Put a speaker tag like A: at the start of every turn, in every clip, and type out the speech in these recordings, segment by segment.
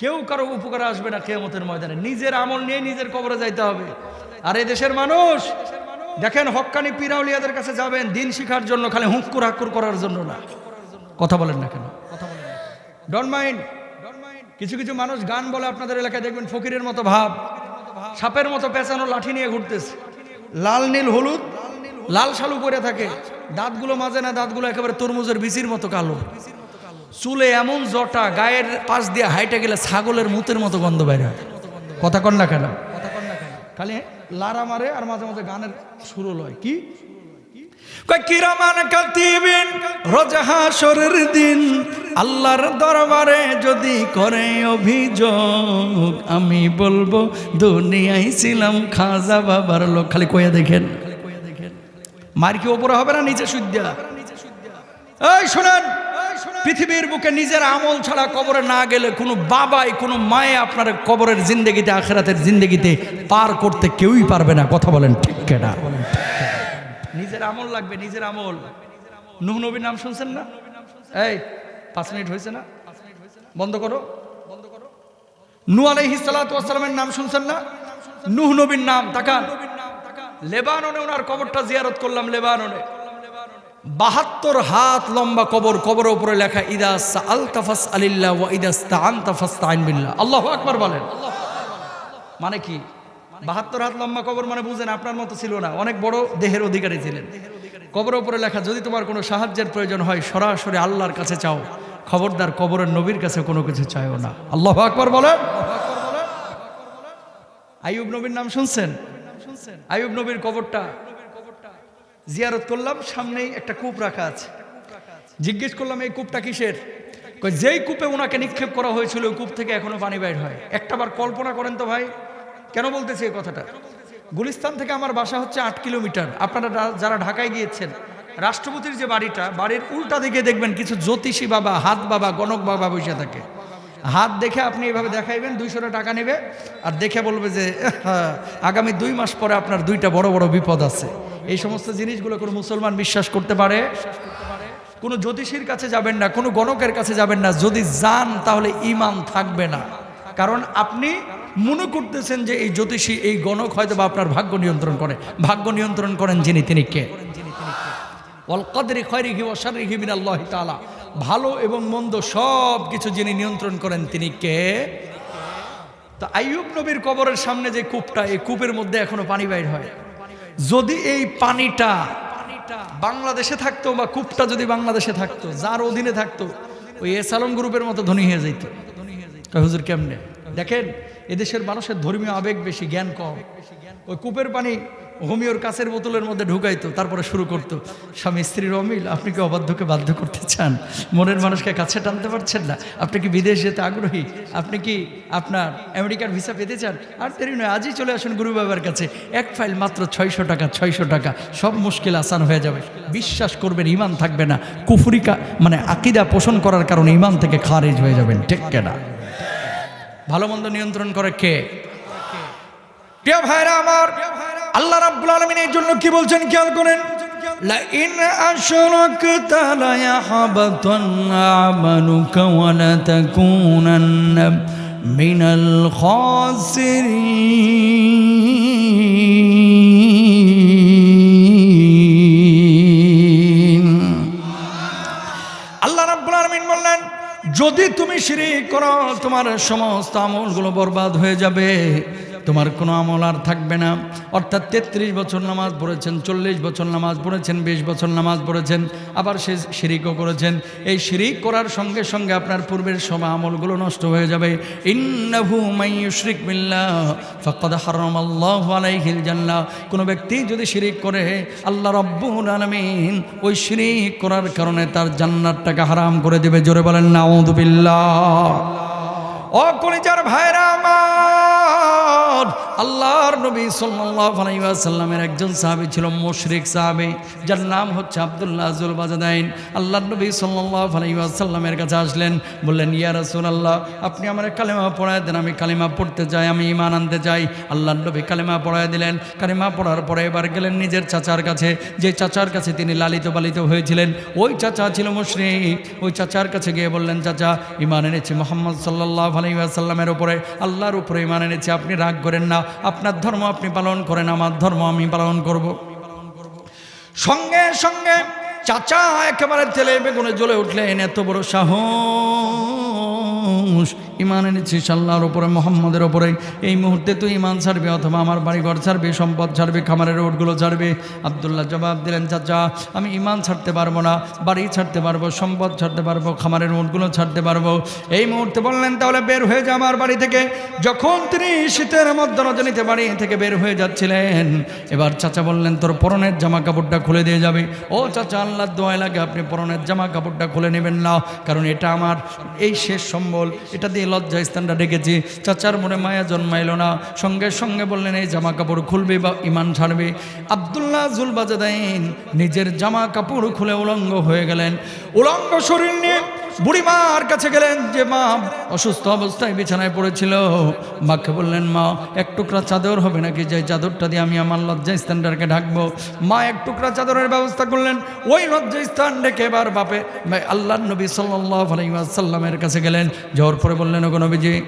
A: কেউ কারও উপকার আসবে না কেয়ামতের ময়দানে। নিজের আমল নিয়ে নিজের কবরে যাইতে হবে। আর এই দেশের মানুষ, দেখেন হক্কানি পিরাউলিয়াদের কাছে যাবেন, দিন শিখার জন্য খালি হুঁকুর হাক্কুর করার জন্য না। কথা বলেন না কেন? ডন মাইন্ড কিছু কিছু মানুষ গান বলে আপনাদের এলাকায় দেখবেন, ফকিরের মতো ভাব। সাপের মতো পেঁচানো লাঠি নিয়ে ঘুরতেছে। লাল, নীল, হলুদ, লাল শালু পরে থাকে। দাঁতগুলো মাঝে না, দাঁতগুলো একেবারে তরমুজের বিচির মতো কালো। চুলে এমন জটা, গায়ের পাশ দিয়ে হাইটে গেলে ছাগলের মুতের মতো গন্ধ বাইরে হয়। কথা কন না কেন? খালি লারা মারে আর মাঝে মাঝে গানের সুরো লয়। কি? দিন, আল্লাহর দরবারে যদি করে অভিযোগ, আমি বলব, দুনিয়ায় ছিলাম খাজা বাবার লোক। খালি কয়ে দেখেন। মার কি ওপরে হবে না নিচে সুদ্যা এই, শোনেন। পৃথিবীর বুকে নিজের আমল ছাড়া কবরে না গেলে কোনো বাবাই, কোনো মায়ে আপনার কবরের জিন্দগিতে, আখেরাতের জিন্দগিতে পার করতে কেউই পারবে না। কথা বলেন ঠিক কেনা? নিজের আমল লাগবে, নিজের আমল। নুহ নবীর নাম শুনছেন না? এই, পাঁচ মিনিট হয়েছে না? বন্ধ করো। বন্ধ করো নু আলাইহি সালামের নাম শুনছেন না? নুহ নবীর নাম, তাকান। লেবাননে ওনার কবরটা জিয়ারত করলাম, লেবাননে। বাহাত্তর হাত লম্বা কবর, কবরের উপরে লেখা, ইদা আল তাফাস আলিল্লাহ ওয়া ইদা আন তাফাস বিল্লাহ। আল্লাহু আকবার বলেন। মানে কি? বাহাত্তর হাত লম্বা কবর মানে বুঝেন আপনার মতো ছিল না, অনেক বড় দেহের অধিকারী ছিলেন। কবর উপরে লেখা, যদি তোমার কোনো সাহায্যের প্রয়োজন হয়, সরাসরি আল্লাহর কাছে চাও। খবরদার কবরের নবীর কাছে কোনো কিছু চাইও না। আল্লাহ আকবর বলেন। আইয়ুব নবীর নাম শুনছেন? আইয়ুব নবীর কবরটা জিয়ারত করলাম, সামনেই একটা কূপ রাখা আছে। জিজ্ঞেস করলাম, এই কূপটা কিসের? যেই কূপে ওনাকে নিক্ষেপ করা হয়েছিল, ওই কূপ থেকে এখনও পানি বাইর হয়। একটাবার কল্পনা করেন তো ভাই, কেন বলতেছি এই কথাটা? গুলিস্তান থেকে আমার বাসা হচ্ছে আট কিলোমিটার। আপনারা যারা ঢাকায় গিয়েছেন, রাষ্ট্রপতির যে বাড়িটা, বাড়ির উল্টা দিকে দেখবেন কিছু জ্যোতিষী বাবা, হাত বাবা, গণক বাবা বসে থাকে। হাত দেখে আপনি এভাবে দেখাইবেন দুইশোটা টাকা নেবে আর দেখে বলবে যে "হ্যাঁ, আগামী দুই মাস পরে আপনার দুইটা বড় বড় বিপদ আছে। এই সমস্ত জিনিসগুলো কোনো মুসলমান বিশ্বাস করতে পারে? কোনো জ্যোতিষীর কাছে যাবেন না কোনো গণকের কাছে যাবেন না যদি যান তাহলে ইমান থাকবে না। কারণ আপনি মনে করতেছেন যে এই জ্যোতিষী এই গণক হয়তো বা আপনার ভাগ্য নিয়ন্ত্রণ করে। ভাগ্য নিয়ন্ত্রণ করেন যিনি তিনি কে? তাআলা। ভালো এবং মন্দ সব কিছু যিনি নিয়ন্ত্রণ করেন তিনি কে? তো আইয়ুব নবীর কবরের সামনে যে কূপটা, এই কূপের মধ্যে এখনও পানি বাইর হয়। যদি এই পানিটা বাংলাদেশে থাকতো বা কূপটা যদি বাংলাদেশে থাকতো, যার অধীনে থাকতো, ওই এসালম গ্রুপের মতো ধনী হয়ে যেত হুজুর কেমনে? দেখেন, এদেশের মানুষের ধর্মীয় আবেগ বেশি, জ্ঞান কম। ওই কূপের পানি হোমিওর কাছের বোতলের মধ্যে ঢুকাইতো, তারপরে শুরু করতো। স্বামী স্ত্রীর অমিল, আপনি কি অবাধ্যকে বাধ্য করতে চান? মনের মানুষকে কাছে টানতে পারছেন না। আপনি কি বিদেশ যেতে আগ্রহী? আপনি কি আপনার আমেরিকার ভিসা পেতে চান? আর দেরি নয়, আজই চলে আসুন গুরু বাবার কাছে। এক ফাইল মাত্র ছয়শো টাকা ছয়শো টাকা। সব মুশকিল আসান হয়ে যাবে। বিশ্বাস করবেন ইমান থাকবে না। কুফুরিকা মানে আকিদা পোষণ করার কারণে ইমান থেকে খারিজ হয়ে যাবেন, ঠিক কেনা? ভালো মন্দ নিয়ন্ত্রণ করে কে? প্রিয় ভাইরা আমার আল্লাহ রাব্বুল আলামিন এই জন্য কি বলছেন খেয়াল করেন? আল্লাহ রাব্বুল আলামিন বললেন, যদি তুমি শিরিক করো, তোমার সমস্ত আমলগুলো বরবাদ হয়ে যাবে। তোমার কোনো আমল আর থাকবে না। অর্থাৎ তেত্রিশ বছর নামাজ পড়েছেন, চল্লিশ বছর নামাজ পড়েছেন, বিশ বছর নামাজ পড়েছেন, আবার সে শিরিকও করেছেন। এই শিরিক করার সঙ্গে সঙ্গে আপনার পূর্বের সব আমলগুলো নষ্ট হয়ে যাবে। জান্নাহ। কোনো ব্যক্তি যদি শিরিক করে, আল্লাহ রাব্বুল আলামিন ওই শিরিক করার কারণে তার জান্নাতটাকে হারাম করে দেবে। জোরে বলেন বিল্লাহ। ও কলিজার ভাইরা আমার আল্লাহর নবী ওয়াসাল্লামের একজন সাহাবী ছিল মুশরিক সাহাবী, যার নাম হচ্ছে আব্দুল্লাহ জুল বাজাদাইন। আল্লাহর নবী সাল্লাল্লাহু আলাইহি ওয়াসাল্লামের কাছে আসলেন, বললেন, ইয়া রসুল আল্লাহ আপনি আমার কালেমা পড়ায় দেন, আমি কালেমা পড়তে চাই আমি ঈমান আনতে চাই আল্লাহর নবী কালেমা পড়ায় দিলেন। কালেমা পড়ার পরে এবার গেলেন নিজের চাচার কাছে। যে চাচার কাছে তিনি লালিত পালিত হয়েছিলেন, ওই চাচা ছিল মুশরিক। ওই চাচার কাছে গিয়ে বললেন, চাচা ইমান এনেছি মোহাম্মদ সাল্লাল্লাহু আলাইহি ওয়াসাল্লামের উপরে, আল্লাহর উপরে ইমান এনেছি। আপনি রাগ করেন না। আপনার ধর্ম আপনি পালন করেন, আমার ধর্ম আমি পালন করব। সঙ্গে সঙ্গে চাচা একেবারে তেলে বেগুনে জ্বলে উঠলেন, এত বড় সাহস ইমান এনেছিস আল্লাহর উপরে, মোহাম্মদের ওপরে এই মুহূর্তে তুই ইমান ছাড়বি অথবা আমার বাড়িঘর ছাড়বি, সম্পদ ছাড়বি, খামারের রোডগুলো ছাড়বি। আবদুল্লাহ জবাব দিলেন, চাচা, আমি ইমান ছাড়তে পারব না, বাড়ি ছাড়তে পারব, সম্পদ ছাড়তে পারব, খামারের রোডগুলো ছাড়তে পারব। এই মুহূর্তে বললেন, তাহলে বের হয়ে যা আমার বাড়ি থেকে। যখন তিনি শীতের মধ্যে রজনীতে বাড়ি থেকে বের হয়ে যাচ্ছিলেন, এবার চাচা বললেন, তোর পরনের জামা কাপড়টা খুলে দিয়ে যাবে। ও চাচা আল্লাহ দোয়া লাগে, আপনি পরনের জামা কাপড়টা খুলে নেবেন না, কারণ এটা আমার, এই শেষ সম্বল, এটা দিয়ে লজ্জা স্থানটা ডেকেছি। চাচার মনে মায়া জন্মাইল না। সঙ্গে সঙ্গে বললেন, এই জামা কাপড় খুলবে বা ইমান ছাড়বে? আবদুল্লাহ জুল বাজাদাইন নিজের জামা কাপড় খুলে উলঙ্গ হয়ে গেলেন। উলঙ্গ শরীর নিয়ে বুড়িমার কাছে গেলেন যে, মা, অসুস্থ অবস্থায় বিছানায় পড়েছিল। মাকে বললেন, মা, এক টুকরা চাদর হবে নাকি? যে চাদরটা দিয়ে আমি আমার লজ্জা স্থানটাকে ঢাকবো। মা এক টুকরা চাদরের ব্যবস্থা করলেন। ওই লজ্জা স্থান ডেকে এবার বাপে আল্লাহ নবী সাল্লাহ আলাইসাল্লামের কাছে গেলেন। যাওয়ার পরে বললেন, ওগো নবীজি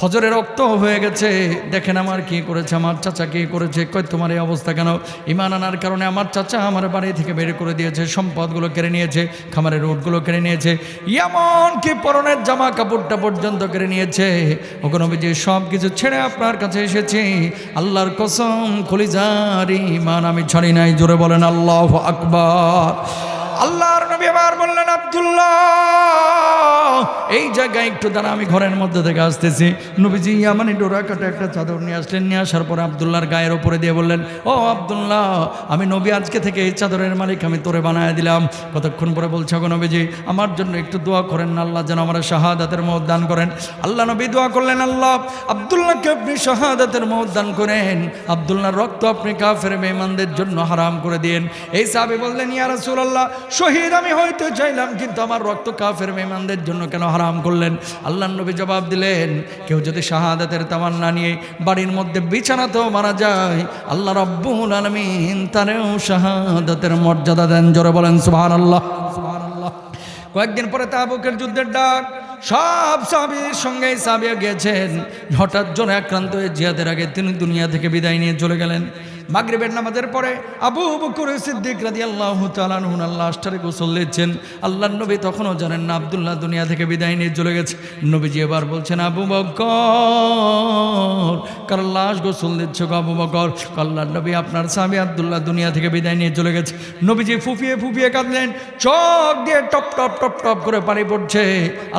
A: ফজরের রক্ত হয়ে গেছে। দেখেন আমার কি করেছে, আমার চাচা কি করেছে, কই তোমার এই অবস্থা কেন? ইমান আনার কারণে আমার চাচা আমার বাড়ি থেকে বের করে দিয়েছে, সম্পদগুলো কেড়ে নিয়েছে, খামারের রোডগুলো কেড়ে নিয়েছে, এমন কি পরনের জামা কাপড়টা পর্যন্ত কেড়ে নিয়েছে। ওখানে যে সব কিছু ছেড়ে আপনার কাছে এসেছি। আল্লাহর কসম খলিজার ইমান আমি ছাড়ি নাই, জোরে বলেন আল্লাহ আকবার। আল্লাহর নবী আবার বললেন, আব্দুল্লাহ, এই জায়গায় একটু দাঁড়া, আমি ঘরের মধ্যে থেকে আসতেছি। নবীজি, ইয়ামানি ডোরা কাটা একটা চাদর নিয়ে আসলেন, নিয়ে আসার পরে আবদুল্লাহর গায়ের ওপরে দিয়ে বললেন, ও আবদুল্লাহ, আমি নবী আজকে থেকে এই চাদরের মালিক, আমি তোরে বানায় দিলাম। কতক্ষণ পরে বলছে, গো নবীজি, আমার জন্য একটু দোয়া করেন আল্লাহ যেন আমার শাহাদাতের মত দান করেন। আল্লাহ নবী দোয়া করলেন, আল্লাহ, আবদুল্লাহকে আপনি শাহাদাতের মত দান করেন। আবদুল্লাহর রক্ত আপনি কাফের মেহমানদের জন্য হারাম করে দিন এই সাহাবি বললেন, ইয়া রাসূলুল্লাহ, শহীদ আমি হইতে চাইলাম, কিন্তু আমার রক্ত কাফের মেহমানদের জন্য কেন হারাম করলেন? আল্লাহ নবী জবাব দিলেন, কেউ যদি শাহাদাতের তামান্না নিয়ে বাড়ির মধ্যে বিছানাতেও মারা যায়, আল্লাহ রব্বুল আলমিন তারেও শাহাদাতের মর্যাদা দেন। জোরে বলেন সুবহান আল্লাহ কয়েকদিন পরে তাবুকের যুদ্ধের ডাক, সব সাবির সঙ্গে সাবিয়া গেছেন হঠাৎ জনে আক্রান্ত হয়ে জিয়াদের আগে তিনি দুনিয়া থেকে বিদায় নিয়ে চলে গেলেন। মাগরিবের নামাজের পরে আবু বকর সিদ্দিক রাদি আল্লাহ তালানহুন আল্লাহ আষ্টারে গোসল দিচ্ছেন। আল্লাহ নবী তখনও জানেন না, আবদুল্লাহ দুনিয়া থেকে বিদায় নিয়ে চলে গেছে। নবীজি এবার বলছেন, আবু বকর, কার লাশ গোসল দিচ্ছ আবু বকর? আল্লাহ নবী, আপনার স্বামী আবদুল্লাহ দুনিয়া থেকে বিদায় নিয়ে চলে গেছে। নবীজি ফুফিয়ে ফুফিয়ে কাঁদলেন, চোখ দিয়ে টপ টপ টপ টপ করে পানি পড়ছে।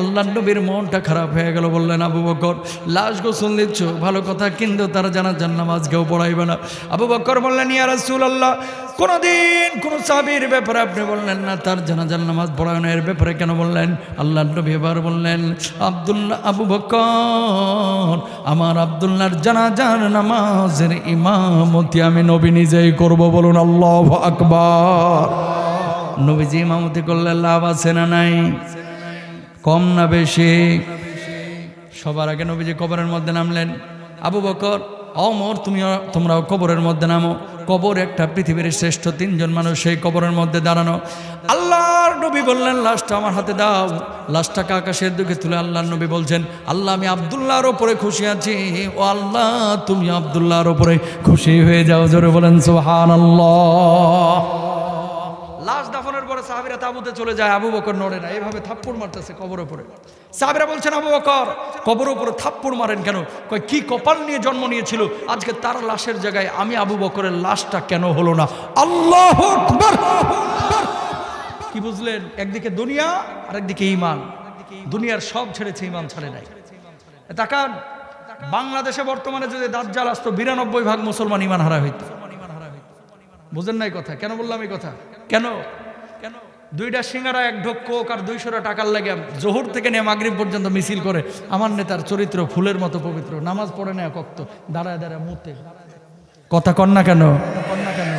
A: আল্লাহ নবীর মনটা খারাপ হয়ে গেল, বললেন, আবু বকর, লাশ গোসল দিচ্ছ? ভালো কথা, কিন্তু তারা জানা জান নামাজ কেউ পড়াইবে না। আবু বকর বললেন, ইয়া রাসূলুল্লাহ, কোনোদিন কোন সাবির ব্যাপারে আপনি বললেন না, তার জানাজার নামাজ পড়ানোর ব্যাপারে কেন বললেন? আল্লাহ নবী এবার বললেন, আব্দুল্লাহ আবু বকর, আমার আব্দুল্লাহর জানাজার নামাজের ইমামতি আমি নবী নিজেই করব বলুন আল্লাহ আকবার। নবীজি ইমামতি করলে লাভ আছে না নাই? কম না বেশি? সবার আগে নবীজি কবরের মধ্যে নামলেন, আবু বকর অমর তুমি তোমরাও কবরের মধ্যে নামো। কবর একটা পৃথিবীর শ্রেষ্ঠ তিনজন মানুষ, সেই কবরের মধ্যে দাঁড়ানো। আল্লাহর নবী বললেন, লাশটা আমার হাতে দাও। লাশটাকে আকাশের দিকে তুলে আল্লাহর নবী বলছেন, আল্লাহ, আমি আবদুল্লাহর ওপরে খুশি আছি। ও আল্লাহ, তুমি আবদুল্লাহর ওপরে খুশি হয়ে যাও। জোরে বলেন সোহান আল্লাহ পরে সাহাবিরা তাবুতে চলে যায়, আবু বকর নড়ে না। এভাবে থাপ্পড় মারতেছে কবর ওপরে সাহাবিরা বলছেন, আবু বকর, কবর উপরে থাপ্পড় মারেন কেন? কয় কি কপাল নিয়ে জন্ম নিয়েছিল? আজকে তার লাশের জায়গায় আমি আবু বকরের লাশটা কেন হলো না? আল্লাহ কি বুঝলেন? একদিকে দুনিয়া আর একদিকে ইমান দুনিয়ার সব ছেড়েছে ইমান ছাড়ে নাই। তাকান, বাংলাদেশে বর্তমানে যদি দাজ্জাল আসতো, বিরানব্বই ভাগ মুসলমান ইমান হারা হইতো। বুঝেন নাই কথা? কেন বললাম এই কথা? কেন? দুইটা সিঙ্গারা, এক ঢোক কোক আর দুইশোটা টাকার লাগে জোহর থেকে নিয়ে মাগরিব পর্যন্ত মিছিল করে। আমার নেতার চরিত্র ফুলের মতো পবিত্র। নামাজ পড়ে নেয় কক্ত। দাঁড়ায় দাঁড়ায় মুতে। কথা কন না কেন? কন না কেন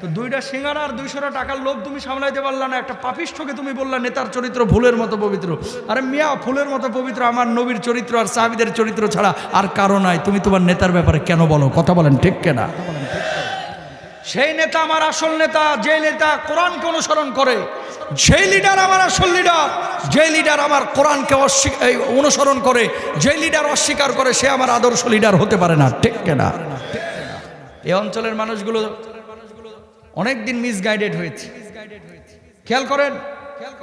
A: তো দুইটা সিঙ্গারা আর দুইশোটা টাকার লোভ তুমি সামলাইতে পারলা না। একটা পাপিষ্ঠকে তুমি বললা, নেতার চরিত্র ফুলের মতো পবিত্র। আরে মিয়া, ফুলের মতো পবিত্র। আমার নবীর চরিত্র আর সাহাবিদের চরিত্র ছাড়া আর কারও নাই। তুমি তোমার নেতার ব্যাপারে কেন বলো? কথা বলেন ঠিক কেনা? সেই নেতা আমার আসল নেতা, যে নেতা কোরআনকে অনুসরণ করে সেই লিডার আমার আসল লিডার, যে লিডার আমার কোরআনকে অনুসরণ করে, যে লিডার অস্বীকার করে, সে আমার আদর্শ লিডার হতে পারে না, ঠিক কেনা এই অঞ্চলের মানুষগুলো অনেক দিন মিসগাইডেড হয়েছে। খেয়াল করেন,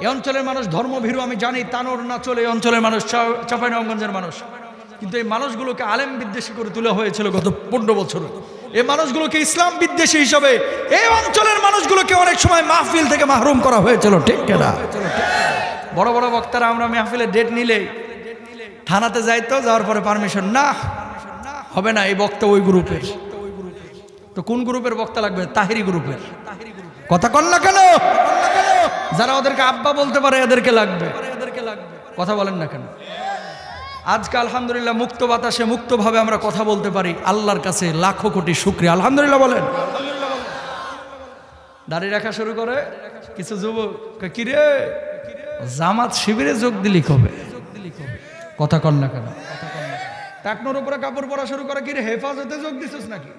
A: এই অঞ্চলের মানুষ ধর্মভীরু, আমি জানি, তানোর না চলে, এই অঞ্চলের মানুষ চা- চাঁপাইনবাবগঞ্জের মানুষ। কিন্তু এই মানুষগুলোকে আলেম বিদ্বেষী করে তোলা হয়েছিল গত পনেরো বছর। এই মানুষগুলোকে ইসলাম বিদ্বেষী হিসাবে এই অঞ্চলের মানুষগুলোকে অনেক সময় মাহফিল থেকে মাহরুম করা হয়েছিল, ঠিক কেনা বড় বড় বক্তারা আমরা মাহফিলের ডেট নিলে থানাতে যাইতো যাওয়ার পরে পারমিশন না, হবে না, এই বক্তা ওই গ্রুপের। তো কোন গ্রুপের বক্তা লাগবে? তাহিরি গ্রুপের। কথা কন না কেন? যারা ওদেরকে আব্বা বলতে পারে এদেরকে লাগবে। কথা বলেন না কেন? আজকে আলহামদুলিল্লাহ মুক্ত বাতাসে মুক্তভাবে আমরা কথা বলতে পারি। আল্লাহর কাছে লাখো কোটি শুক্রিয়া। আলহামদুলিল্লাহ বলেন। দাড়ি রাখা শুরু করে। কিছু যুবক কয়, কি রে? জামাত শিবিরে যোগ দিলি কবে? কথা কন না কেন। টাকনোর উপরে কাপড় পরা শুরু করে কিরে হেফাজতে যোগ দিছিস নাকি?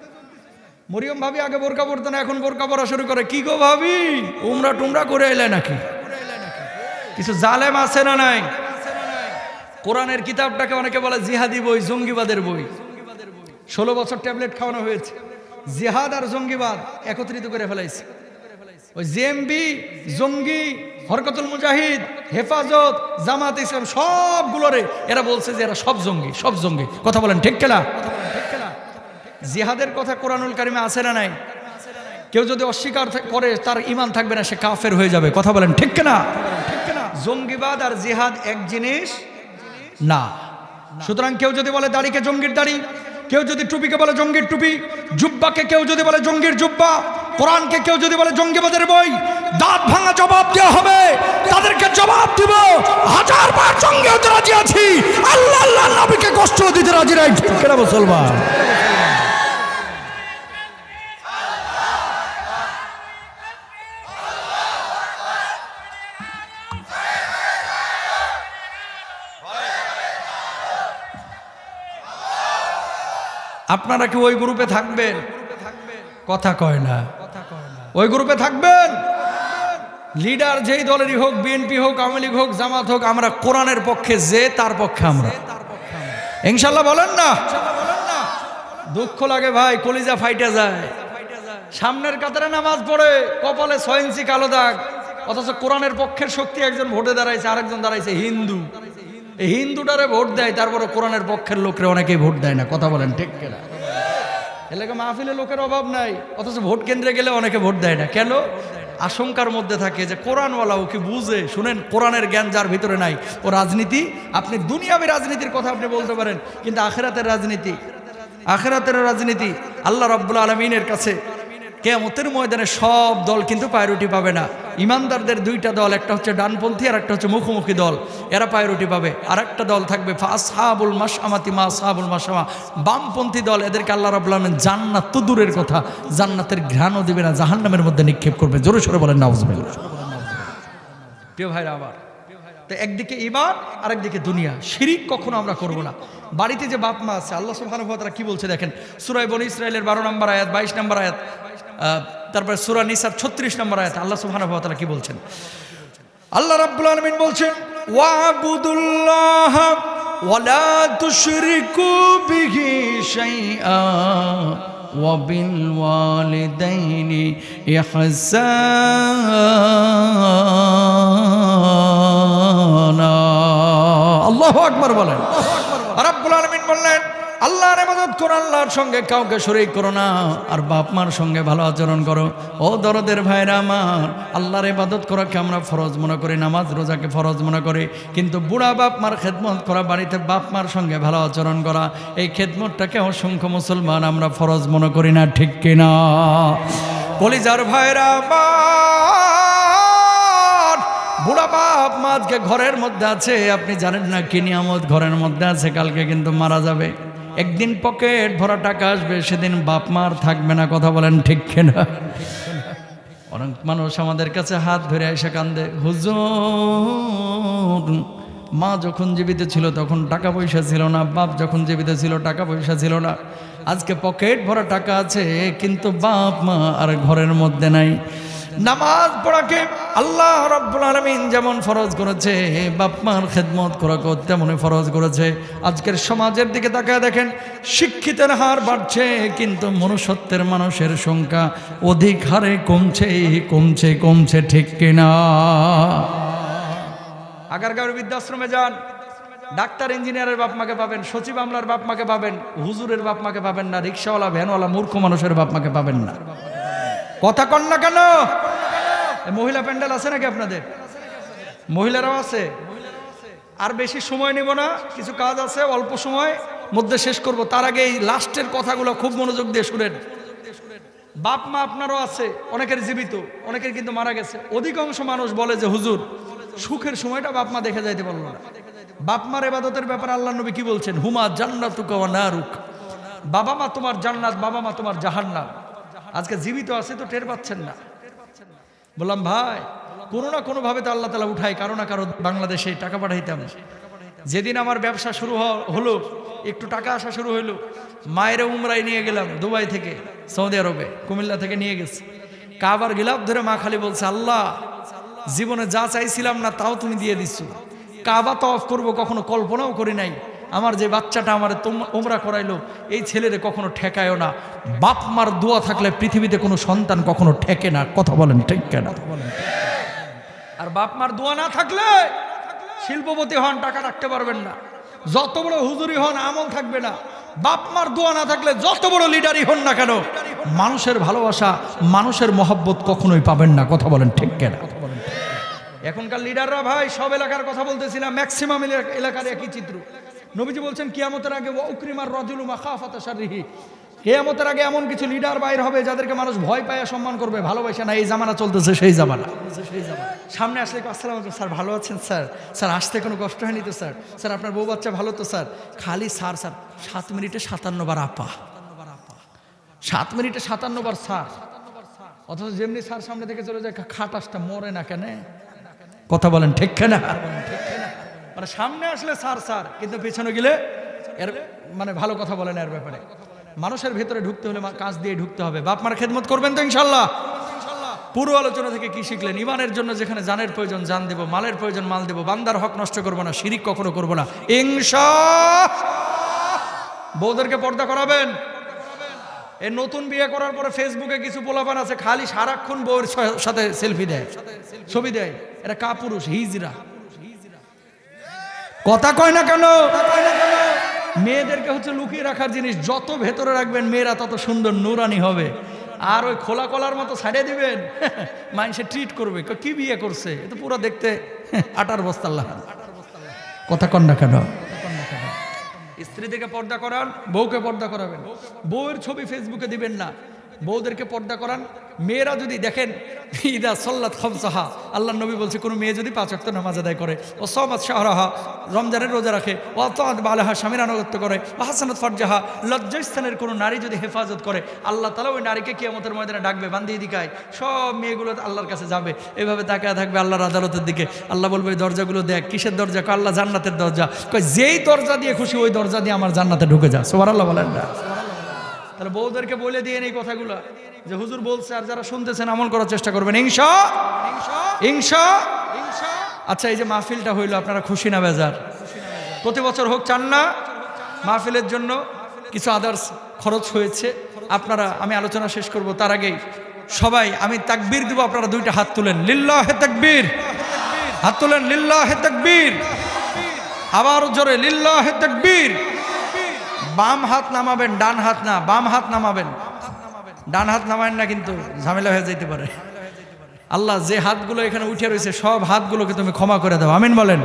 A: মরিয়ম ভাবি আগে বোরকা পরতো না এখন বোরকা পরা শুরু করে। কি গো ভাবি? উমরা টুমরা করে এলে নাকি? কিছু জালেম আছে না নাই? কোরআনের কিতাবটাকে অনেকে বলে জিহাদি বই, জঙ্গিবাদের বই। ষোলো বছর ট্যাবলেট খাওয়ানো হয়েছে। জিহাদ আর জঙ্গিবাদ একত্রিত করে ফেলাইছে। ওই জেএমবি, জঙ্গি, হরকতুল মুজাহিদ, হেফাজত, জামাত ইসলাম সবগুলোরে এরা বলছে যে এরা সব জঙ্গি সব জঙ্গি। কথা বলেন ঠিক কেলা জিহাদের কথা কোরআনুল কারিমে আছে না নাই? কেউ যদি অস্বীকার করে, তার ইমান থাকবে না, সে কাফের হয়ে যাবে। কথা বলেন ঠিক না জঙ্গিবাদ আর জিহাদ এক জিনিস না। সুতরাং কেউ যদি বলে দাড়িকে জঙ্গির দাড়ি, কেউ যদি টুপিকে বলে জঙ্গির টুপি, জুব্বাকে কেউ যদি বলে জঙ্গির জুব্বা, কোরআনকে কেউ যদি বলে জঙ্গিবাদের বই, দাঁত ভাঙা জবাব দেওয়া হবে। তাদেরকে জবাব দিব, হাজার বার জঙ্গি হতে রাজি আছি। আল্লাহ আল্লাহ নবীকে কষ্ট দিতে রাজি কেন মুসলমান? আপনারা কি ওই গ্রুপে থাকবেন? কথা কয় না। ওই গ্রুপে থাকবেন? লিডার যেই দলেরই হোক, বিএনপি হোক, আওয়ামী লীগ হোক, জামাত হোক, আমরা কোরআনের পক্ষে যে তার পক্ষে আমরা। ইনশাল্লাহ বলেন না? দুঃখ লাগে ভাই, কলিজা ফাইটা যায়। সামনের কাতারে নামাজ পড়ে, কপালে ছয় ইঞ্চি কালো দাগ, অথচ কোরআনের পক্ষের শক্তি একজন ভোটে দাঁড়াইছে, আরেকজন দাঁড়াইছে হিন্দু। হিন্দুটারে ভোট দেয়, তারপরে কোরআনের পক্ষের লোকরে অনেকেই ভোট দেয় না, কথা বলেন ঠিক কেনা? এলাকা মাহফিলে লোকের অভাব নাই, অথচ ভোট কেন্দ্রে গেলে অনেকে ভোট দেয় না। কেন? আশঙ্কার মধ্যে থাকে যে কোরআনওয়ালা ও কি বুঝে? শুনেন, কোরআনের জ্ঞান যার ভিতরে নাই। ও রাজনীতি, আপনি দুনিয়াবি রাজনীতির কথা আপনি বলতে পারেন, কিন্তু আখেরাতের রাজনীতি আখেরাতের রাজনীতি আল্লাহ রব্বুল আলমিনের কাছে কেয়ামতের ময়দানে সব দল কিন্তু পায়রুটি পাবে না। ইমানদারদের দুইটা দল, একটা হচ্ছে ডানপন্থী আর একটা হচ্ছে মুখোমুখি দল। এরা পায়রুটি পাবে। আর একটা দল থাকবে ফাসহাবুল মাসামাতি মা সাহাবুল মাসামা বামপন্থী দল, এদেরকে আল্লাহ রাবুল আলমিন জান্নাত তো দূরের কথা, জান্নাতের ঘ্রাণও দিবে না, জাহান্নামের মধ্যে নিক্ষেপ করবে। জোরে সোরে বলেন, নাউজবিল্লাহ। প্রিয় আবার তো একদিকে ইমান আর একদিকে দুনিয়া। শিরিক কখনো আমরা করব না। বাড়িতে যে বাপ মা আছে, আল্লাহ সুবহানাহু তাআলা কি বলছে দেখেন? সূরা বনি ইসরাইলের 12 নম্বর আয়াত 22 নম্বর আয়াত। তারপরে সূরা নিসার 36 নম্বর আয়াত আল্লাহ সুবহানাহু ওয়া তাআলা কি বলছেন আল্লাহ রাব্বুল আলামিন বলছেন ওয়াবুদুল্লাহ ওয়ালা তুশরিকু বিহি শাইআ وبالوالدين إحسانا আল্লাহ আকবার বলেন রাব্বুল আলামিন বললেন আল্লাহর ইবাদত করো, আল্লাহর সঙ্গে কাউকে শরীক করো না। আর বাপ মার সঙ্গে ভালো আচরণ করো। ও দরদের ভাইরা আমার, আল্লাহর ইবাদত করাকে আমরা ফরজ মনে করি, নামাজ রোজাকে ফরজ মনে করি। কিন্তু বুড়া বাপ মার খেদমত করা, বাড়িতে বাপ মার সঙ্গে ভালো আচরণ করা, এই খেদমতটাকে অসংখ্য মুসলমান আমরা ফরজ মনে করি না, ঠিক কিনা? কলিজার ভাইরা বুড়া বাপ মা আজকে ঘরের মধ্যে আছে, আপনি জানেন না কি নিয়ামত ঘরের মধ্যে আছে, কালকে কিন্তু মারা যাবে। একদিন পকেট ভরা টাকা আসবে, সেদিন বাপ মার থাকবে না, কথা বলেন ঠিক কিনা? অনেক মানুষ আমাদের কাছে হাত ধরে এসে কান্দে, হুজুর, মা যখন জীবিত ছিল তখন টাকা পয়সা ছিল না, বাপ যখন জীবিত ছিল টাকা পয়সা ছিল না। আজকে পকেট ভরা টাকা আছে, কিন্তু বাপ মা আর ঘরের মধ্যে নাই। নামাজ পড়াকে আল্লাহ রব্বুল আলমিন যেমন ফরজ করেছে, বাপ মার খেদমত করাকে তেমনই ফরজ করেছে। আজকের সমাজের দিকে তাকায় দেখেন, শিক্ষিতের হার বাড়ছে, কিন্তু মনুষ্যত্বের মানুষের সংখ্যা অধিক হারে কমছে কমছে কমছে, ঠিক কিনা? আগারগাঁওয়ের বৃদ্ধাশ্রমে যান, ডাক্তার, ইঞ্জিনিয়ারের বাপ মাকে পাবেন, সচিব আমলার বাপ মাকে পাবেন, হুজুরের বাপ মাকে পাবেন না, রিক্সাওয়ালা, ভ্যানওয়ালা, মূর্খ মানুষের বাপ মাকে পাবেন না। কথা কন না কেন? মহিলা প্যান্ডেল আছে নাকি আপনাদের? মহিলারাও আছে? আর বেশি সময় নেব না, কিছু কাজ আছে, অল্প সময়, মধ্যে শেষ করব। তার আগে এই লাস্টের কথাগুলো খুব মনোযোগ দিয়ে শুনেন। বাপ মা আপনারও আছে, অনেকের জীবিত, অনেকের কিন্তু মারা গেছে। অধিকাংশ মানুষ বলে যে, হুজুর, সুখের সময়টা বাপ মা দেখে যাইতে পারল না। বাপ মার এবাদতের ব্যাপারে আল্লাহ নবী কি বলছেন? হুমা জান্নাতুকা ওয়া নারুক। বাবা মা তোমার জান্নাত, বাবা মা তোমার জাহান্নাম। আজকে জীবিত আছে তো টের পাচ্ছেন না। বললাম, ভাই, কোনো না কোনোভাবে তো আল্লাহ তালা উঠাই কারও না কারও বাংলাদেশে টাকা পাঠাইতাম যেদিন আমার ব্যবসা শুরু হলো, একটু টাকা আসা শুরু হলো মায়ের উমরাই নিয়ে গেলাম দুবাই থেকে, সৌদি আরবে, কুমিল্লা থেকে নিয়ে গেছি। কাবার গিলাপ ধরে মা খালি বলছে, আল্লাহ, জীবনে যা চাইছিলাম না তাও তুমি দিয়ে দিচ্ছ। কাবা তফ করব, কখনো কল্পনাও করি নাই। আমার যে বাচ্চাটা আমার উমরা করাইলো এই ছেলেরে কখনো ঠেকায়ও না। বাপ মার দোয়া থাকলে পৃথিবীতে কোনো সন্তান কখনো ঠেকে না। কথা বলেন ঠিক কেন? আর বাপ মার দোয়া না থাকলে শিল্পপতি হন টাকা রাখতে পারবেন না। যত বড় হুজুরি হন আমল থাকবে না। বাপ মার দোয়া না থাকলে যত বড় লিডারই হন না কেন? মানুষের ভালোবাসা মানুষের মহব্বত কখনোই পাবেন না। কথা বলেন ঠিক কেন? এখনকার লিডাররা ভাই সব এলাকার কথা বলতেছি না। ম্যাক্সিমাম এলাকার একই চিত্র। নবীজি বলছেন, কিয়ামতের আগে উকরিমার রজুলু মাখাফাতা শাররিহি। কেয়ামতের আগে এমন কিছু লিডার বাইর হবে যাদেরকে মানুষ ভয় পায় সম্মান করবে। ভালোবাসে না, এই জামানা চলতেছে, সেই জামানা। সামনে আসলে আসসালাম আলাইকুম, স্যার, ভালো আছেন, স্যার? স্যার, আসতে কোনো কষ্ট হয়নি তো, স্যার? স্যার, আপনার বউ বাচ্চা ভালো তো, স্যার? খালি, স্যার স্যার, সাত মিনিটে সাতান্ন বার আপা। সাত মিনিটে সাতান্ন বার, স্যার। অথচ যেমনি স্যার সামনে থেকে চলে যায় খাটাসটা মরে না কেন? কথা বলেন ঠিক না মানে সামনে আসলে স্যার স্যার, কিন্তু পেছনে গেলে এর মানে ভালো কথা বলেন এর ব্যাপারে। মানুষের ভেতরে ঢুকতে হলে কাজ দিয়ে ঢুকতে হবে। বাপ মার খেদমত করবেন তো ইনশাল্লাহ। পুরো আলোচনা থেকে কি শিখলেন? ইমানের জন্য যেখানে জানের প্রয়োজন জান দেব, মালের প্রয়োজন মাল দেব। বান্দার হক নষ্ট করব না, শিরিক কখনো করব না। ইনশা বউদেরকে পর্দা করাবেন। এই নতুন বিয়ে করার পরে ফেসবুকে কিছু পোলাপান আছে, খালি সারাক্ষণ বউয়ের সাথে সেলফি দেয়। ছবি দেয়। এটা কাপুরুষ, হিজরা। কথা কয় না কেন? মেয়েদেরকে হচ্ছে লুকিয়ে রাখার জিনিস যত ভেতরে রাখবেন মেয়েরা তত সুন্দর নুরানি হবে। আর ওই খোলা কলার মতো ছাড়িয়ে দিবেন মানুষে ট্রিট করবে। কি বিয়ে করছে? এ তো পুরো দেখতে আটার বস্তার লাগান কথা কন না কেন? স্ত্রীদেরকে পর্দা করান বউকে পর্দা করাবেন। বউয়ের ছবি ফেসবুকে দিবেন না। বউদেরকে পর্দা করান। মেয়েরা যদি দেখেন, ইদা সল্লাত খমসাহা, আল্লাহ নবী বলছে, কোনো মেয়ে যদি পাঁচ অক্ট নামাজ আদায় করে, ও সমাজ শাহরাহা, রমজানের রোজা রাখে, ও আতাদ বালাহা, স্বামীর আনুগত্য করে, ও হাসানত ফরজাহা, লজ্জাস্থানের কোনো নারী যদি হেফাজত করে, আল্লাহ তালা ওই নারীকে কিয়ামতের ময়দানে ডাকবে বান্দিয়ে দিকায় সব মেয়েগুলো আল্লাহর কাছে যাবে। এভাবে তাকায় থাকবে আল্লাহর আদালতের দিকে। আল্লাহ বলবে, ওই দরজাগুলো দেখ, কিসের দরজা? কয়, আল্লাহ জান্নাতের দরজা। কয়, যেই দরজা দিয়ে খুশি, ওই দরজা দিয়ে আমার জান্নাতে ঢুকে যা। সোবার আল্লাহ বলেন না। তাহলে বউদেরকে বলে দিয়ে এই কথাগুলো। যে হুজুর বলছে, আর যারা শুনতেছেন, আমল করার চেষ্টা করবেন। ইংসা ইংসা আচ্ছা এই যে মাহফিলটা হইল, আপনারা খুশি না বেজার? প্রতি বছর হোক, চান না? মাহফিলের জন্য কিছু আদার্স খরচ হয়েছে। আপনারা, আমি আলোচনা শেষ করব তার আগেই। সবাই, আমি তাকবীর দিব, আপনারা দুইটা হাত তুলেন। লিল্লাহ হে তাকবীর। হাত তুলেন, লিল্লাহ হে তাকবীর। আবার জোরে, লিল্লাহ হে তাকবীর। বাম হাত নামাবেন, ডান হাত না, বাম হাত নামাবেন। ডান হাত নামাবেন না কিন্তু ঝামেলা হয়ে যেতে পারে। আল্লাহ যে হাতগুলো এখানে উঠে রয়েছে, সব হাতগুলোকে তুমি ক্ষমা করে দাও। আমিন বলেন।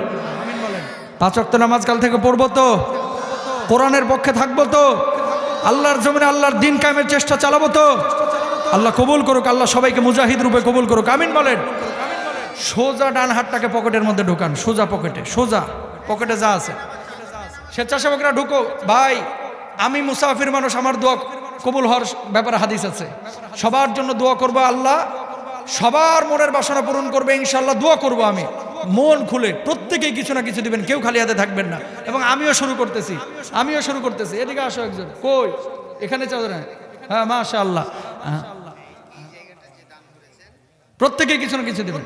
A: পাঁচ অক্ত নামাজ কাল থেকে পড়ব তো? কোরআনের পক্ষে থাকব তো? আল্লাহর জমিনে আল্লাহর দিন কায়েমের চেষ্টা চালাবো তো? আল্লাহ কবুল করুক, আল্লাহ সবাইকে মুজাহিদ রূপে কবুল করুক। আমিন বলেন। সোজা ডান হাতটাকে পকেটের মধ্যে ঢোকান, সোজা পকেটে সোজা। পকেটে যা আছে। স্বেচ্ছাসেবকরা ঢুকো। ভাই, আমি মুসাফির মানুষ, আমার দোয়া কবুল হওয়ার ব্যাপারে হাদিস আছে। সবার জন্য দোয়া করব আল্লাহ। সবার মনের বাসনা পূরণ করবে ইনশাল্লাহ দোয়া করব আমি। মন খুলে প্রত্যেকেই কিছু না কিছু দিবেন, কেউ খালি হাতে থাকবেন না। এবং আমিও শুরু করতেছি, আমিও শুরু করতেছি। এদিকে আসো একজন। কই? এখানে চাও হ্যাঁ মাশা আল্লাহ। প্রত্যেকেই কিছু না কিছু দিবেন।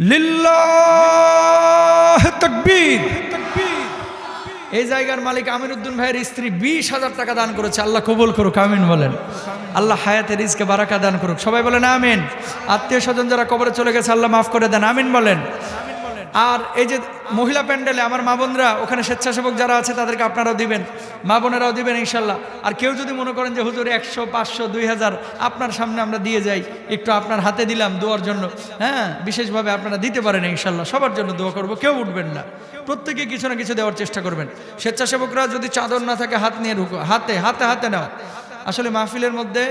A: লিল্লাহ এই জায়গার মালিক আমিরুদ্দিন ভাইয়ের স্ত্রী বিশ হাজার টাকা দান করেছে। আল্লাহ কবুল করুক, আমিন বলেন। আল্লাহ হায়াতের রিজকে বারাকা দান করুক। সবাই বলেন, আমিন। আত্মীয় স্বজন যারা কবরে চলে গেছে, আল্লাহ মাফ করে দেন, আমিন বলেন। আর এই যে মহিলা প্যান্ডেলে আমার মা বোনরা, ওখানে স্বেচ্ছাসেবক যারা আছে, তাদেরকে আপনারাও দিবেন। মা বোনেরাও দিবেন ইনশাল্লাহ। আর কেউ যদি মনে করেন যে, হুজুর, একশো, পাঁচশো, দুই হাজার, আপনার সামনে আমরা দিয়ে যাই, একটু আপনার হাতে দিলাম দোয়ার জন্য। হ্যাঁ বিশেষভাবে আপনারা দিতে পারেন ইনশাল্লাহ। সবার জন্য দোয়া করব, কেউ উঠবেন না। প্রত্যেকে কিছু না কিছু দেওয়ার চেষ্টা করবেন। স্বেচ্ছাসেবকরা যদি চাদর না থাকে, হাত নিয়ে ঢুকো হাতে হাতে হাতে নেওয়া আসলে মাহফিলের মধ্যে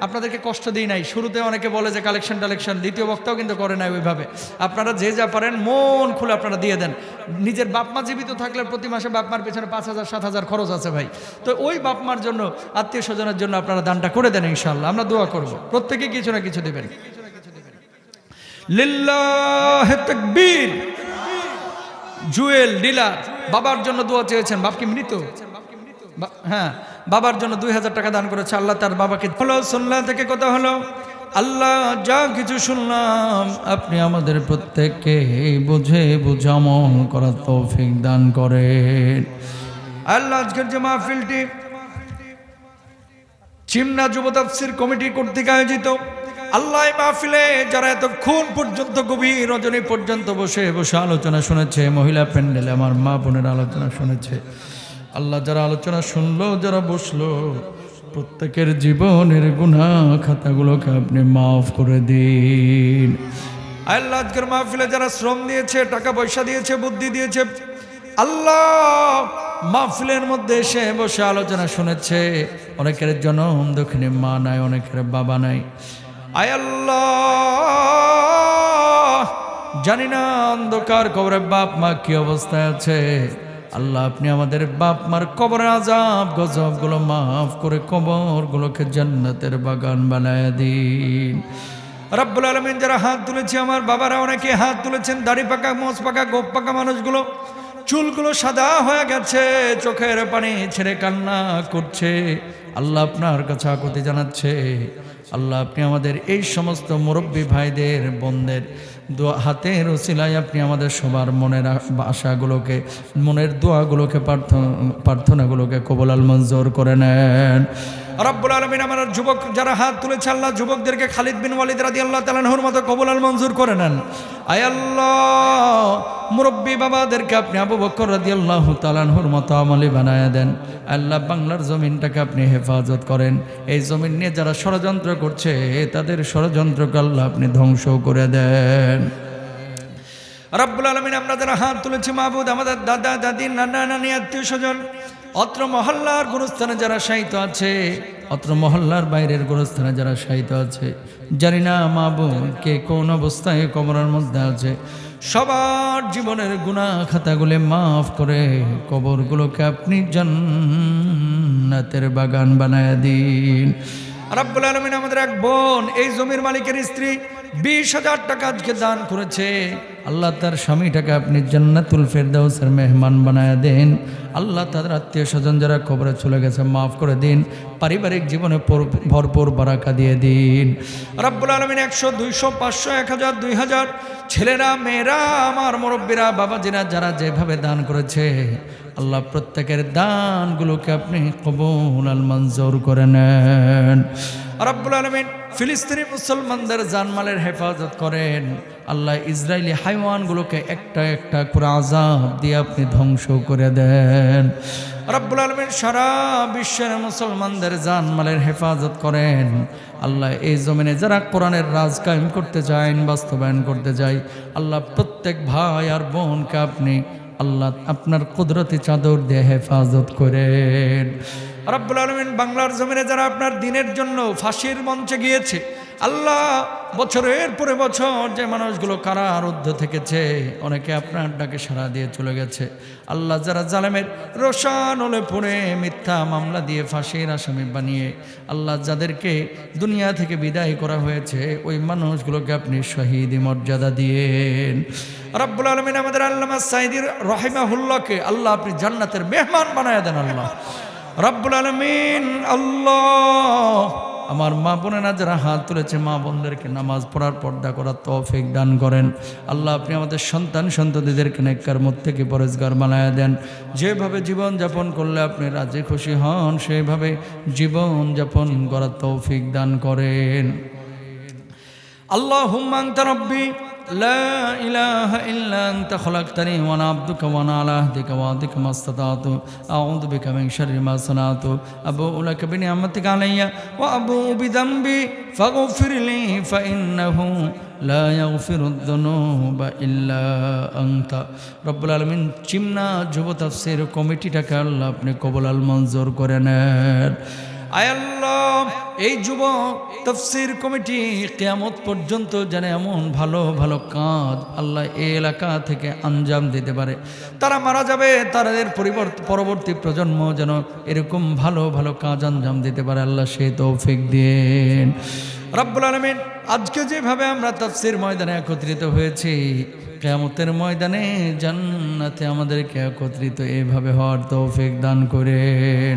A: আপনাদেরকে কষ্ট দিই নাই। শুরুতে অনেকে বলে যে কালেকশন টালেকশন দ্বিতীয় বক্তাও কিন্তু করে নাই ওইভাবে। আপনারা যে যা পারেন মন খুলে আপনারা দিয়ে দেন। নিজের বাপমা জীবিত থাকলে প্রতি মাসে বাপমার পেছনে পাঁচ হাজার সাত হাজার খরচ আছে ভাই। তো ওই বাপমার জন্য আত্মীয় স্বজনের জন্য আপনারা দানটা করে দেন ইনশাল্লাহ আমরা দোয়া করব। প্রত্যেকে কিছু না কিছু দেবেন। লিল্লাহ তাকবীর। জুয়েল ডিলার বাবার জন্য দোয়া চেয়েছেন। বাপ কি মৃত? হ্যাঁ। বাবার জন্য দুই হাজার টাকা দান করেছে, আল্লাহ তার বাবাকে হলো শুনলাম থেকে কথা হলো, আল্লাহ যা কিছু শুনলাম, আপনি আমাদের প্রত্যেককে বুঝে বুঝামন করার তৌফিক দান করেন। আল্লাহ, আজকের যে মাহফিলটি, চিমনা যুব তাফসির কমিটি কর্তৃক আয়োজিত, আল্লাহ মাহফিলে যারা এতক্ষণ পর্যন্ত গভীর রজনী পর্যন্ত বসে বসে আলোচনা শুনেছে, মহিলা প্যান্ডেলে আমার মা বোনের আলোচনা শুনেছে আল্লাহ যারা আলোচনা শুনলো, যারা বসল, প্রত্যেকের জীবনের গুণা খাতাগুলোকে আপনি মাফ করে দিন। আল্লাহ, আজকের মাহফিলে যারা শ্রম দিয়েছে, টাকা পয়সা দিয়েছে, বুদ্ধি দিয়েছে, আল্লাহ মাহফিলের মধ্যে এসে বসে আলোচনা শুনেছে। অনেকের জনম দক্ষিণে মা নাই, অনেকের বাবা নাই। আয় আল্লাহ, জানি না অন্ধকার কবরে বাপ মা কি অবস্থায় আছে। আল্লাহ, আপনি আমাদের বাপ মার কবর আজাব গজবগুলো মাফ করে কবর গুলোকে জান্নাতের বাগান বানায় দিন। রব্বুল আলমিন যারা হাত তুলেছে, আমার বাবারা অনেকে হাত তুলেছেন, দাড়ি পাকা মোজ পাকা, গোপ পাকা মানুষগুলো, চুলগুলো সাদা হয়ে গেছে, চোখের পানি ছেড়ে কান্না করছে। আল্লাহ আপনার কাছে আকতি জানাচ্ছে আল্লাহ, আপনি আমাদের এই সমস্ত মুরব্বী ভাইদের, বোনদের দোয়া, হাতের ওসিলায় আপনি আমাদের সবার মনের আশাগুলোকে, মনের দোয়াগুলোকে প্রার্থনা প্রার্থনাগুলোকে কবলাল মঞ্জুর করে নেন। রব্বুল আলমিন আমার যুবক যারা হাত তুলেছে, আল্লাহ যুবকদেরকে খালিদ বিন ওয়ালিদ রাদি আল্লাহ তালানহুর মতো কবলাল মঞ্জুর করে নেন। আয় আল্লাহ, মুরব্বী বাবাদেরকে আপনি আবু বকর রাদি আল্লাহ তালানহুর মতো আমলে বানায় দেন। আল্লাহ বাংলার জমিনটাকে আপনি হেফাজত করেন। এই জমিন নিয়ে যারা ষড়যন্ত্র করছে, তাদের ষড়যন্ত্রকে আল্লাহ আপনি ধ্বংস করে দেন। রব্বুল আলমিন আমরা যারা হাত তুলেছি, মাহবুদ, আমাদের দাদা, দাদি, নানা, নানি, আত্মীয় স্বজন অত্র মহল্লার গুরুস্থানে যারা সাহিত্য আছে, অত্র মহল্লার বাইরের গুরুস্থানে যারা সাহিত্য আছে, জানি না মা বোন কে কোন অবস্থায় কবরের মধ্যে আছে, সবার জীবনের গুণা খাতাগুলো মাফ করে কবরগুলোকে আপনি জান্নাতের বাগান বানায় দিন। রাব্বুল আলমিন আমাদের এক বোন, এই জমির মালিকের স্ত্রী বিশ হাজার টাকা আজকে দান করেছে। আল্লাহ তার স্বামীটাকে আপনি জান্নাতুল ফেরদাউসের মেহমান বানায় দেন। আল্লাহ তাদের আত্মীয় স্বজন যারা খবরে চলে গেছে, মাফ করে দিন। পারিবারিক জীবনে ভরপুর বারাকা দিয়ে দিন। রাব্বুল আলমিন একশো, দুইশো, পাঁচশো, এক হাজার, দুই হাজার। ছেলেরা, মেয়েরা, আমার মুরব্বীরা, বাবাজিরা, যারা যেভাবে দান করেছে, আল্লাহ প্রত্যেকের দানগুলোকে আপনি কবুল আল মঞ্জুর করে নেন। রব্বুল আলমিন ফিলিস্তিনি মুসলমানদের জানমালের হেফাজত করেন। আল্লাহ ইসরায়েলি হাইওয়ানগুলোকে একটা একটা করে আজাব দিয়ে আপনি ধ্বংস করে দেন। রব্বুল আলমিন সারা বিশ্বের মুসলমানদের জানমালের হেফাজত করেন। আল্লাহ এই জমিনে যারা কোরআনের রাজ কায়েম করতে চায়, বাস্তবায়ন করতে চায়, আল্লাহ প্রত্যেক ভাই আর বোনকে আপনি আল্লাহ আপনার কুদরতি চাদর দিয়ে হেফাজত করেন। রব্বুল আলমিন বাংলার জমিনে যারা আপনার দিনের জন্য ফাঁসির মঞ্চে গিয়েছে, আল্লাহ বছরের পরে বছর যে মানুষগুলো কারারুদ্ধ থেকেছে, অনেকে আপনার ডাকে সাড়া দিয়ে চলে গেছে। আল্লাহ যারা জালেমের রোশান হলে পড়ে মিথ্যা মামলা দিয়ে ফাঁসির আসামি বানিয়ে, আল্লাহ যাদেরকে দুনিয়া থেকে বিদায় করা হয়েছে, ওই মানুষগুলোকে আপনি শহীদ মর্যাদা দিয়েন। রব্বুল আলমিন আমাদের আল্লামা সাইদির রহিমাহুল্লাহকে আল্লাহ আপনি জান্নাতের মেহমান বানায় দেন, আল্লাহ। রব্বুল আলমিন, আল্লাহ। আমার মা বোনেরা যারা হাত তুলেছে, মা বোনদেরকে নামাজ পড়ার পর্দা করার তৌফিক দান করেন। আল্লাহ, আপনি আমাদের সন্তান সন্ততিদেরকে নেককার মত থেকে পরেজগার মানায় দেন। যেভাবে জীবন যাপন করলে আপনি রাজি, খুশি হন সেইভাবে জীবন যাপন করার তৌফিক দান করেন। আল্লাহ হুম্মাং তারব্বী لا إله إلا أنت خلقتني وأنا عبدك وأنا على عهدك وعدك ما استطعت أعوذ بك من شر ما صنعت أبوء لك بنعمتك علي وأبوء بذنبي فاغفر لي فإنه لا يغفر الذنوب إلا أنت رب العالمين চিমনা যুব তাফসীর কমিটিটাকে আল্লাহ আপনি কবুল আল মঞ্জুর করে নেন এই যুব তফসির কমিটি কেয়ামত পর্যন্ত যেন এমন ভালো ভালো কাজ আল্লাহ এই এলাকা থেকে আঞ্জাম দিতে পারে। তারা মারা যাবে তাদের পরিবর্তন পরবর্তী প্রজন্ম যেন এরকম ভালো ভালো কাজ আঞ্জাম দিতে পারে। আল্লাহ সে তৌফিক দিন। রব্বুল আলমিন, আজকে যেভাবে আমরা তফসির ময়দানে একত্রিত হয়েছি, কেয়ামতের ময়দানে জান্নাতে আমাদেরকে একত্রিত এভাবে হওয়ার তৌফিক দান করেন।